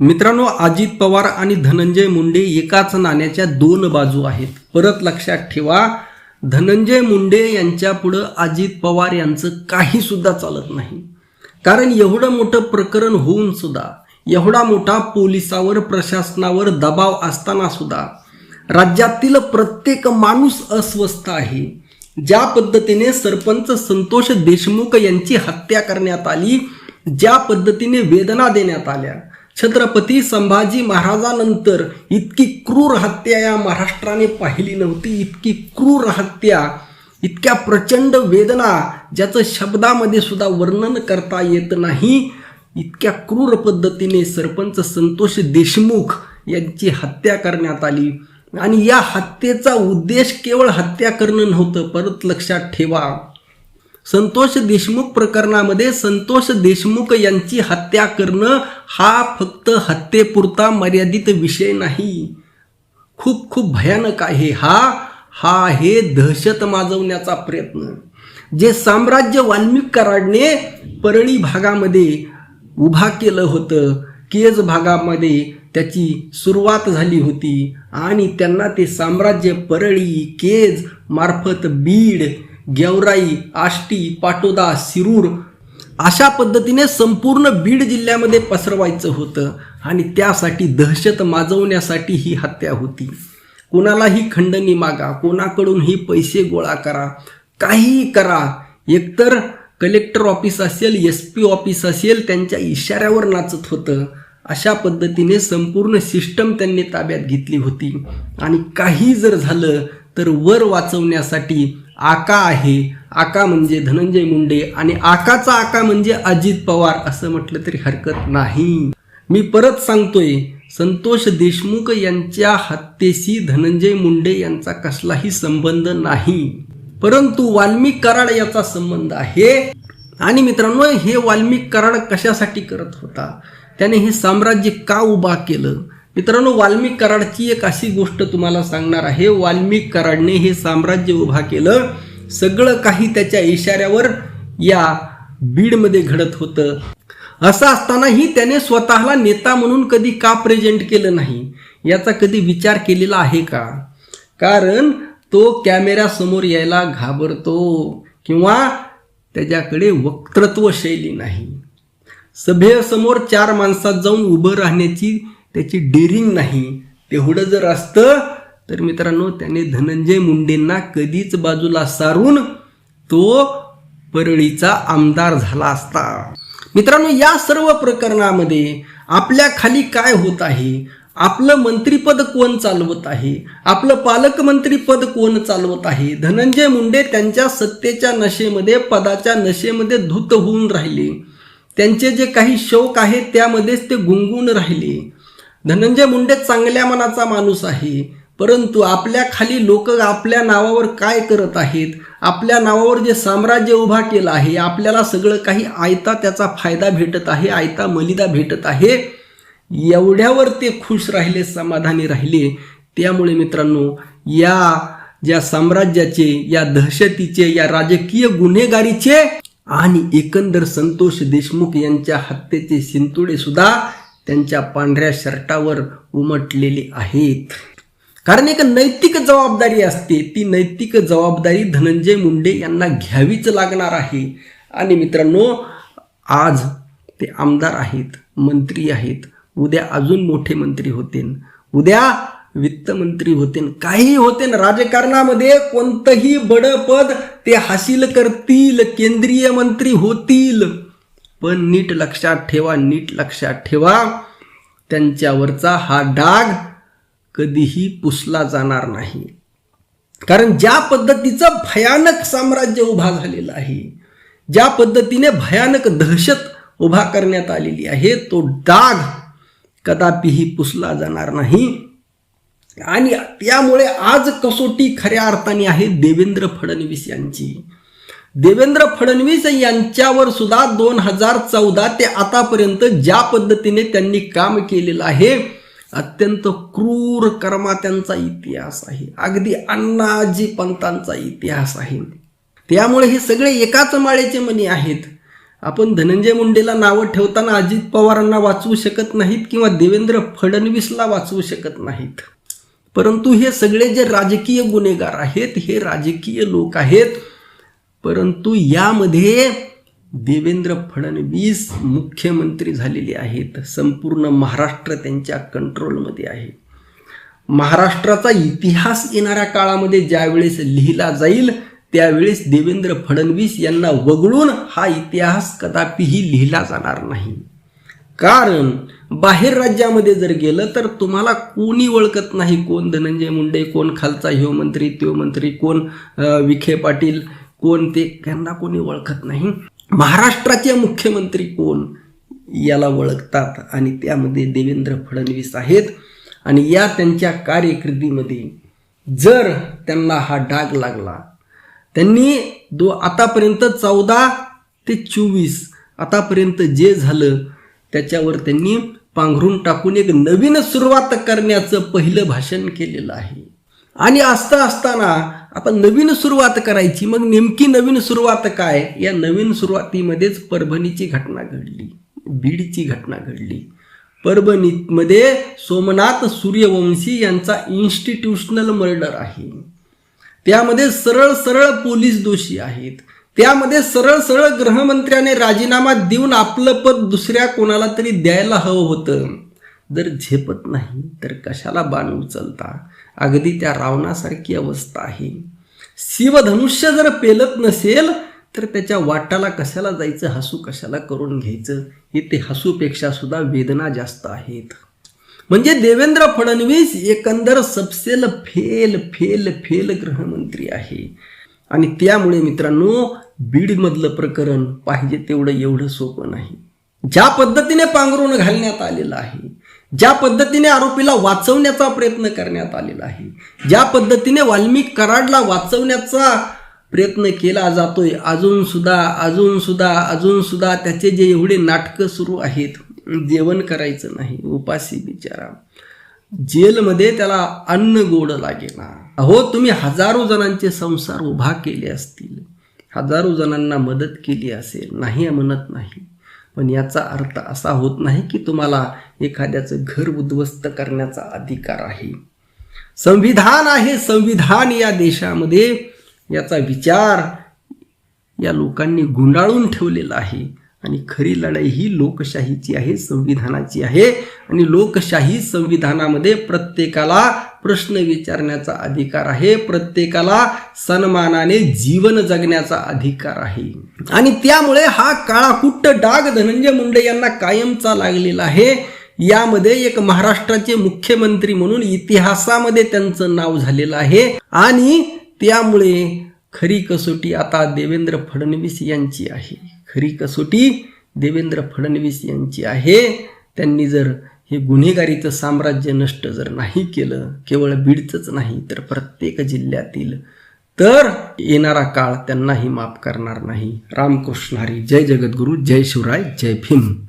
मित्रांनो अजित पवार आणि धनंजय मुंडे एकाच नाण्याच्या दोन बाजू आहेत. परत लक्षात ठेवा धनंजय मुंडे यांच्या पुढं अजित पवार यांचं काही सुद्धा चालत नाही. कारण एवढं मोठं प्रकरण होऊन सुद्धा एवढा मोठा पोलिसावर प्रशासनावर दबाव असताना सुद्धा राज्यातील प्रत्येक माणूस अस्वस्थ आहे. ज्या पद्धतीने सरपंच संतोष देशमुख यांची हत्या करण्यात आली ज्या पद्धतीने वेदना देण्यात आल्या छत्रपती संभाजी महाराजानंतर इतकी क्रूर हत्या या महाराष्ट्राने पाहिली नव्हती. इतकी क्रूर हत्या इतक्या प्रचंड वेदना ज्याचं शब्दामध्ये सुद्धा वर्णन करता येत नाही. इतक्या क्रूर पद्धतीने सरपंच संतोष देशमुख यांची हत्या करण्यात आली. आणि या हत्येचा उद्देश केवळ हत्या करणं नव्हतं परत लक्षात ठेवा. संतोष देशमुख प्रकरणामध्ये संतोष देशमुख यांची हत्या करणं हा फक्त हत्येपुरता मर्यादित विषय नाही. खूप खूप भयानक आहे हा. हा आहे दहशत माजवण्याचा प्रयत्न. जे साम्राज्य वाल्मिक कराडने परळी भागामध्ये उभा केलं होतं केज भागामध्ये त्याची सुरुवात झाली होती आणि त्यांना ते साम्राज्य परळी केज मार्फत बीड गेवराई आष्टी पाटोदा शिरूर अशा पद्धतीने संपूर्ण बीड जिल्ह्यामध्ये पसरवायचं होतं आणि त्यासाठी दहशत माजवण्यासाठी ही हत्या होती. कोणालाही खंडणी मागा कोणाकडूनही पैसे गोळा करा काहीही करा. एकतर कलेक्टर ऑफिस असेल एस पी ऑफिस असेल त्यांच्या इशाऱ्यावर नाचत होतं. अशा पद्धतीने संपूर्ण सिस्टम त्यांनी ताब्यात घेतली होती. आणि काही जर झालं तर वर वाचवण्यासाठी आका आहे. आका म्हणजे धनंजय मुंडे आणि आकाचा आका म्हणजे अजित पवार असं म्हटलं तरी हरकत नाही. मी परत सांगतोय संतोष देशमुख यांच्या हत्येशी धनंजय मुंडे यांचा कसलाही संबंध नाही. परंतु वाल्मिक कराड याचा संबंध आहे. आणि मित्रांनो हे वाल्मिक कराड कशासाठी करत होता? त्याने हे साम्राज्य का उभा केलं? मित्रांनो वाल्मिक कराडची एक अशी गोष्ट तुम्हाला सांगणार आहे. वाल्मिक कराडने हे साम्राज्य उभा केलं. सगळं काही त्याच्या इशाऱ्यावर या बीडमध्ये घडत होतं. असं असतानाही त्याने स्वतःला नेता म्हणून कधी का प्रेझेंट केलं नाही? याचा कधी विचार केलेला आहे का? कारण तो कॅमेऱ्यासमोर यायला घाबरतो किंवा त्याच्याकडे वक्तृत्व शैली नाही. सभेसमोर चार माणसात जाऊन उभं राहण्याची त्याची डेरिंग नाही. तेवढं जर असतं तर मित्रांनो त्याने धनंजय मुंडेंना कधीच बाजूला सारून तो परळीचा आमदार झाला असता. मित्रांनो या सर्व प्रकरणामध्ये आपल्या खाली काय होत आहे? आपलं मंत्रीपद कोण चालवत आहे? आपलं पालकमंत्रीपद कोण चालवत आहे? धनंजय मुंडे त्यांच्या सत्तेच्या नशेमध्ये पदाच्या नशेमध्ये धूत होऊन राहिले. त्यांचे जे काही शौक आहेत त्यामध्येच ते गुंगून राहिले. धनंजय मुंडे चांगल्या मनाचा माणूस आहे परंतु आपल्या खाली लोक आपल्या नावावर काय करत आहेत आपल्या नावावर जे साम्राज्य उभा केलं आहे आपल्याला सगळं काही आयता त्याचा फायदा भेटत आहे आयता मलिदा भेटत आहे एवढ्यावर ते खुश राहिले समाधानी राहिले. त्यामुळे मित्रांनो या ज्या साम्राज्याचे या दहशतीचे या राजकीय गुन्हेगारीचे आणि एकंदर संतोष देशमुख यांच्या हत्येचे शिंतोडे सुद्धा त्यांच्या पांढऱ्या शर्टावर उमटलेली आहेत. कारण एक नैतिक जबाबदारी असते. ती नैतिक जबाबदारी धनंजय मुंडे यांना घ्यावीच लागणार आहे. आणि मित्रांनो आज ते आमदार आहेत मंत्री आहेत. उद्या अजून मोठे मंत्री होतील उद्या वित्तमंत्री होते काही होते राजकारणामध्ये कोणतंही बडपद ते हासिल करतील. केंद्रीय मंत्री होतील. पण नीट लक्षात ठेवा नीट लक्षात ठेवा. त्यांच्यावरचा हा डाग कधीही पुसला जाणार नाही. कारण ज्या पद्धतीचं भयानक साम्राज्य उभा झालेलं आहे ज्या पद्धतीने भयानक दहशत उभा करण्यात आलेली आहे तो डाग कदापिही पुसला जाणार नाही. आणि त्यामुळे आज कसोटी खऱ्या अर्थाने आहे देवेंद्र फडणवीस यांची. देवेंद्र फडणवीस यांच्यावर सुद्धा दोन हजार चौदा ते आतापर्यंत ज्या पद्धतीने त्यांनी काम केलेलं आहे अत्यंत क्रूर कर्मात्यांचा इतिहास आहे. अगदी अण्णाजी पंतांचा इतिहास आहे. त्यामुळे हे सगळे एकाच माळेचे मनी आहेत. आपण धनंजय मुंडेला नावं ठेवताना अजित पवारांना वाचवू शकत नाहीत किंवा देवेंद्र फडणवीसला वाचवू शकत नाहीत. परंतु हे सगळे जे राजकीय गुन्हेगार आहेत हे राजकीय लोक आहेत. परंतु यामध्ये देवेंद्र फडणवीस मुख्यमंत्री झालेले आहेत. संपूर्ण महाराष्ट्र त्यांच्या कंट्रोलमध्ये आहे. महाराष्ट्राचा इतिहास येणाऱ्या काळामध्ये ज्यावेळेस लिहिला जाईल त्यावेळेस देवेंद्र फडणवीस यांना वगळून हा इतिहास कदापिही लिहिला जाणार नाही. कारण बाहेर राज्यामध्ये जर गेलं तर तुम्हाला कोणी ओळखत नाही कोण धनंजय मुंडे कोण खालचा ह्यो मंत्री त्यो मंत्री कोण विखे पाटील कोण ते? त्यांना कोणी ओळखत नाही. महाराष्ट्राचे मुख्यमंत्री कोण? याला ओळखतात आणि त्यामध्ये देवेंद्र फडणवीस आहेत. आणि या त्यांच्या कार्यकिर्दीमध्ये जर त्यांना हा डाग लागला त्यांनी दो आतापर्यंत चौदा ते चोवीस आतापर्यंत जे झालं त्याच्यावर त्यांनी पांघरून टाकून एक नवीन सुरुवात करण्याचं पहिलं भाषण केलेलं आहे. आणि असता असताना आपण नवीन सुरुवात करायची. मग नेमकी नवीन सुरुवात काय? या नवीन सुरुवातीमध्येच परभणीची घटना घडली. बीडची घटना घडली. परभणीमध्ये सोमनाथ सूर्यवंशी यांचा इन्स्टिट्यूशनल मर्डर आहे. त्यामध्ये सरळ सरळ पोलीस दोषी आहेत. त्यामध्ये सरळ सरळ गृहमंत्र्याने राजीनामा देऊन आपलं पद दुसऱ्या कोणाला तरी द्यायला हवं होतं. जर झेपत नाही तर कशाला बाण उचलता? अगदी त्या रावणासारखी अवस्था आहे. शिवधनुष्य जर पेलत नसेल तर त्याच्या वाटाला कशाला जायचं हसू कशाला करून घ्यायचं? हे ते हसूपेक्षा सुद्धा वेदना जास्त आहेत. म्हणजे देवेंद्र फडणवीस एकंदर सबसेल फेल फेल फेल गृहमंत्री आहे. आणि त्यामुळे मित्रांनो बीडमधलं प्रकरण पाहिजे तेवढं एवढं सोपं नाही. ज्या पद्धतीने पांघरून घालण्यात आलेलं आहे ज्या पद्धतीने आरोपीला वाचवण्याचा प्रयत्न करण्यात आलेला आहे ज्या पद्धतीने वाल्मिक कराडला वाचवण्याचा प्रयत्न केला जातोय अजून सुद्धा अजून सुद्धा अजून सुद्धा त्याचे जे एवढे नाटकं सुरू आहेत जेवण करायचं नाही उपाशी बिचारा. जेलमध्ये त्याला अन्न गोड लागेना. अहो तुम्ही हजारो जणांचे संसार उभा केले असतील. हजारो जणांना मदत केली असेल नाही म्हणत नाही. पण याचा अर्थ असा होत नाही की तुम्हाला एखाद्याचं घर उद्ध्वस्त करण्याचा अधिकार आहे. संविधान आहे संविधान या देशामध्ये. याचा विचार या लोकांनी गुंडाळून ठेवलेला आहे. आणि खरी लढाई ही लोकशाहीची आहे संविधानाची आहे. आणि लोकशाही संविधानामध्ये प्रत्येकाला प्रश्न विचारण्याचा अधिकार आहे. प्रत्येकाला सन्मानाने जीवन जगण्याचा अधिकार आहे. आणि त्यामुळे हा काळाकुट्ट डाग धनंजय मुंडे यांना कायमचा लागलेला आहे. यामध्ये एक महाराष्ट्राचे मुख्यमंत्री म्हणून इतिहासामध्ये त्यांचं नाव झालेलं आहे. आणि त्यामुळे खरी कसोटी आता देवेंद्र फडणवीस यांची आहे. खरी कसोटी देवेंद्र फडणवीस यांची आहे. त्यांनी जर हे गुन्हेगारीचं साम्राज्य नष्ट जर नाही केलं केवळ बीडचंच नाही तर प्रत्येक जिल्ह्यातील. तर येणारा काळ त्यांनाही माफ करणार नाही. रामकृष्ण हरी. जय जगद्गुरू. जय शिवराय. जय भीम.